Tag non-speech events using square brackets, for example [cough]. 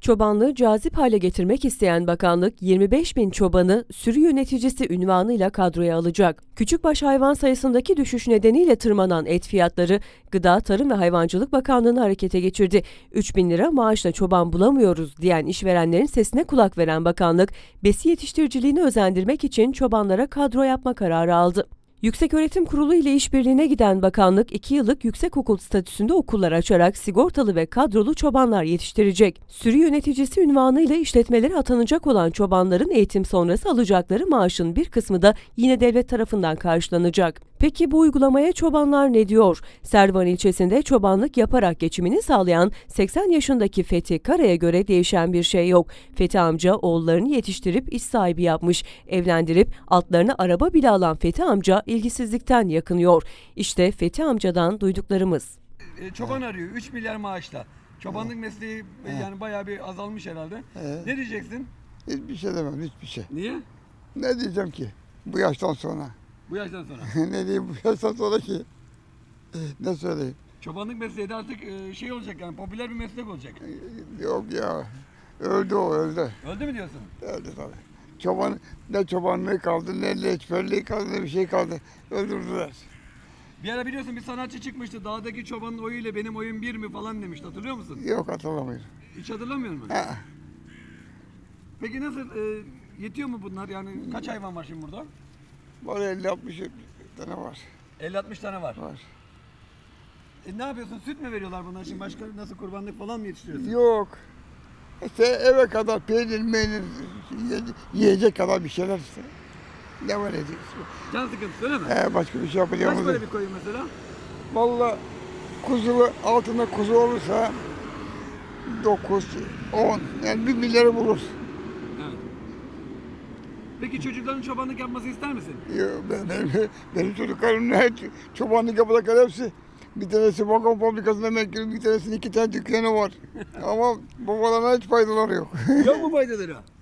Çobanlığı cazip hale getirmek isteyen bakanlık 25 bin çobanı sürü yöneticisi ünvanıyla kadroya alacak. Küçükbaş hayvan sayısındaki düşüş nedeniyle tırmanan et fiyatları Gıda, Tarım ve Hayvancılık Bakanlığı'nı harekete geçirdi. 3 bin lira maaşla çoban bulamıyoruz diyen işverenlerin sesine kulak veren bakanlık, besi yetiştiriciliğini özendirmek için çobanlara kadro yapma kararı aldı. Yükseköğretim Kurulu ile işbirliğine giden bakanlık 2 yıllık yüksekokul statüsünde okullar açarak sigortalı ve kadrolu çobanlar yetiştirecek. Sürü yöneticisi ünvanıyla işletmelere atanacak olan çobanların eğitim sonrası alacakları maaşın bir kısmı da yine devlet tarafından karşılanacak. Peki bu uygulamaya çobanlar ne diyor? Servan ilçesinde çobanlık yaparak geçimini sağlayan 80 yaşındaki Fethi Kara'ya göre değişen bir şey yok. Fethi amca oğullarını yetiştirip iş sahibi yapmış, evlendirip altlarına araba bile alan Fethi amca ilgisizlikten yakınıyor. İşte Fethi amcadan duyduklarımız. E, çoban arıyor 3 milyar maaşla. Çobanlık mesleği e, yani bayağı bir azalmış herhalde. Evet. Ne diyeceksin? Hiçbir şey demem, hiçbir şey. Niye? Ne diyeceğim ki bu yaştan sonra? Bu yaştan sonra. [laughs] ne diyeyim bu yaştan sonra ki? Ne söyleyeyim? Çobanlık mesleği de artık e, şey olacak yani popüler bir meslek olacak. Yok ya, öldü o öldü. Öldü mü diyorsun? Öldü tabii. Çoban, ne çobanlığı kaldı, ne leçberliği kaldı, ne bir şey kaldı. Öldürdüler. Bir ara biliyorsun bir sanatçı çıkmıştı. Dağdaki çobanın oyu ile benim oyun bir mi falan demişti. Hatırlıyor musun? Yok hatırlamıyorum. Hiç hatırlamıyor musun? Ha, Peki nasıl e, yetiyor mu bunlar? Yani kaç hayvan var şimdi burada? Var 50-60 tane var. 50-60 tane var. var. E, ne yapıyorsun? Süt mü veriyorlar bunlar şimdi? Başka nasıl kurbanlık falan mı yetiştiriyorsun? Yok. İşte eve kadar peynir, meynir, yiye- yiyecek kadar bir şeyler işte. Ne var edeceğiz? Can sıkıntısı öyle mi? He, başka bir şey yapıyor Kaç para bir koyun mesela? Valla kuzulu altında kuzu olursa 9, 10 yani bir milyarı bulur. Peki çocukların çobanlık yapması ister misin? Ya Ben, benim, benim çocuklarım ne çobanlık yapacaklar hepsi. Bir tanesi vagon fabrikasında emekli, bir tanesinin iki tane dükkanı var. [laughs] Ama babalarına hiç faydaları yok. Yok mu faydaları? [laughs]